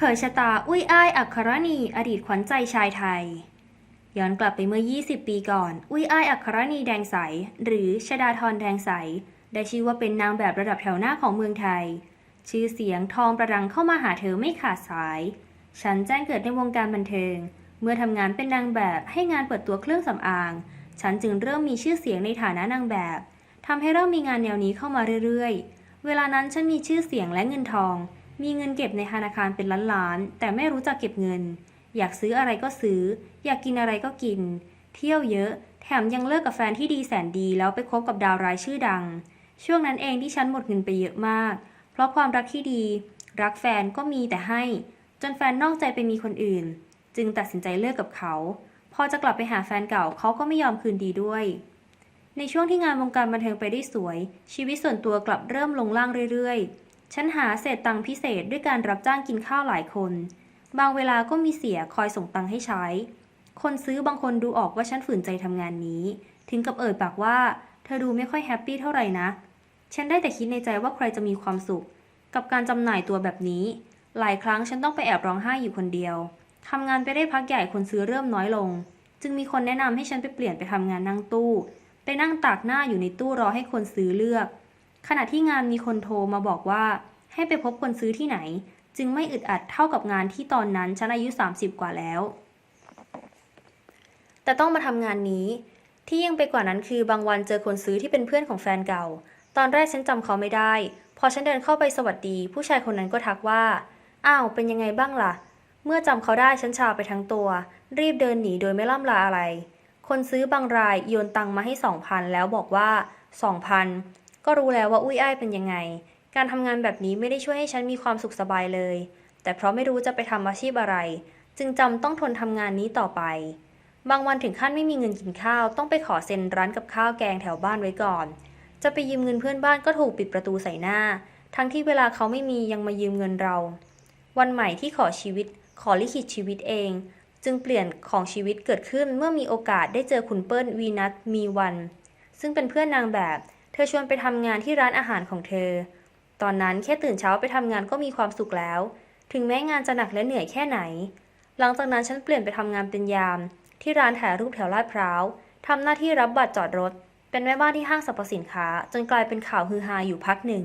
เผยชะตาอุ้ยอ้ายอัครณี อดีตขวัญใจชายไทย ย้อนกลับไปเมื่อ 20 ปีก่อน อุ้ยอ้ายอัครณีแดงใส หรือชดาธรแดงใส ได้ชื่อว่าเป็นนางแบบระดับแถวหน้าของเมืองไทย ชื่อเสียงทองประดังเข้ามาหาเธอไม่ขาดสาย ฉันแจ้งเกิดในวงการบันเทิง เมื่อทำงานเป็นนางแบบให้งานเปิดตัวเครื่องสำอาง ฉันจึงเริ่มมีชื่อเสียงในฐานะนางแบบทำให้เริ่มมีงานแนวนี้เข้ามาเรื่อยๆ เวลานั้นฉันมีชื่อเสียงและเงินทอง มีเงินเก็บในธนาคารเป็นล้านๆ แต่ไม่รู้จักเก็บเงิน อยากซื้ออะไรก็ซื้อ อยากกินอะไรก็กิน เที่ยวเยอะ แถมยังเลิกกับแฟนที่ดีแสนดีแล้วไปคบกับดาวร้ายชื่อดัง ช่วงนั้นเองที่ฉันหมดเงินไปเยอะมาก เพราะความรักที่ดี รักแฟนก็มีแต่ให้ จนแฟนนอกใจไปมีคนอื่น จึงตัดสินใจเลิกกับเขา พอจะกลับไปหาแฟนเก่าเขาก็ไม่ยอมคืนดีด้วยในช่วงที่งานวงการบันเทิงไปได้สวย ชีวิตส่วนตัวกลับเริ่มลงล่างเรื่อยๆ ฉันหาเศษตังค์พิเศษด้วยการรับจ้างกินข้าวหลายคน บางเวลาก็มีเสียคอยส่งตังค์ให้ใช้ คนซื้อบางคนดูออกว่าฉันฝืนใจทำงานนี้ ถึงกับเอ่ยปากว่า เธอดูไม่ค่อยแฮปปี้เท่าไหร่นะ ฉันได้แต่คิดในใจว่าใครจะมีความสุข กับการจำหน่ายตัวแบบนี้ หลายครั้งฉันต้องไปแอบร้องไห้อยู่คนเดียวทำงานไปได้พักใหญ่คนซื้อเริ่มน้อยลง จึงมีคนแนะนำให้ฉันไปเปลี่ยนไปทำงานนั่งตู้ ไปนั่งตากหน้าอยู่ในตู้รอให้คนซื้อเลือก ขณะที่งานมีคนโทรมาบอกว่า ให้ไปพบคนซื้อที่ไหน จึงไม่อึดอัดเท่ากับงานที่ตอนนั้นฉันอายุ 30 กว่าแล้ว แต่ต้องมาทำงานนี้ ที่ยิ่งไปกว่านั้นคือบางวันเจอคนซื้อที่เป็นเพื่อนของแฟนเก่า ตอนแรกฉันจำเขาไม่ได้ พอฉันเดินเข้าไปสวัสดี ผู้ชายคนนั้นก็ทักว่า อ้าว เป็นยังไงบ้างล่ะ เมื่อจำเขาได้ฉันชาไปทั้งตัว รีบเดินหนีโดยไม่ล่ำลาอะไรคนซื้อบางรายโยนตังมาให้สองพันแล้วบอกว่าสองพัน ก็รู้แล้วว่าอุ้ยอ้ายเป็นยังไง การทำงานแบบนี้ไม่ได้ช่วยให้ฉันมีความสุขสบายเลย แต่เพราะไม่รู้จะไปทำอาชีพอะไร จึงจำต้องทนทำงานนี้ต่อไป บางวันถึงขั้นไม่มีเงินกินข้าวต้องไปขอเซ็นร้านกับข้าวแกงแถวบ้านไว้ก่อน จะไปยืมเงินเพื่อนบ้านก็ถูกปิดประตูใส่หน้า ทั้งที่เวลาเขาไม่มียังมายืมเงินเรา วันใหม่ที่ขอชีวิต ขอลิขิตชีวิตเอง จึงเปลี่ยนของชีวิตเกิดขึ้นเมื่อมีโอกาสได้เจอคุณเปิ้ลวีนัทมีวัน ซึ่งเป็นเพื่อนนางแบบ ธอชวนไปทำงานที่ร้านอาหารของเธอ ตอนนั้นแค่ตื่นเช้าไปทำงานก็มีความสุขแล้ว ถึงแม้งานจะหนักและเหนื่อยแค่ไหน หลังจากนั้นฉันเปลี่ยนไปทำงานเป็นยาม ที่ร้านถ่ายรูปแถวลาดพร้าวทำหน้าที่รับบัตรจอดรถ เป็นแม่บ้านที่ห้างสรรพสินค้า จนกลายเป็นข่าวฮือฮาอยู่พักหนึ่ง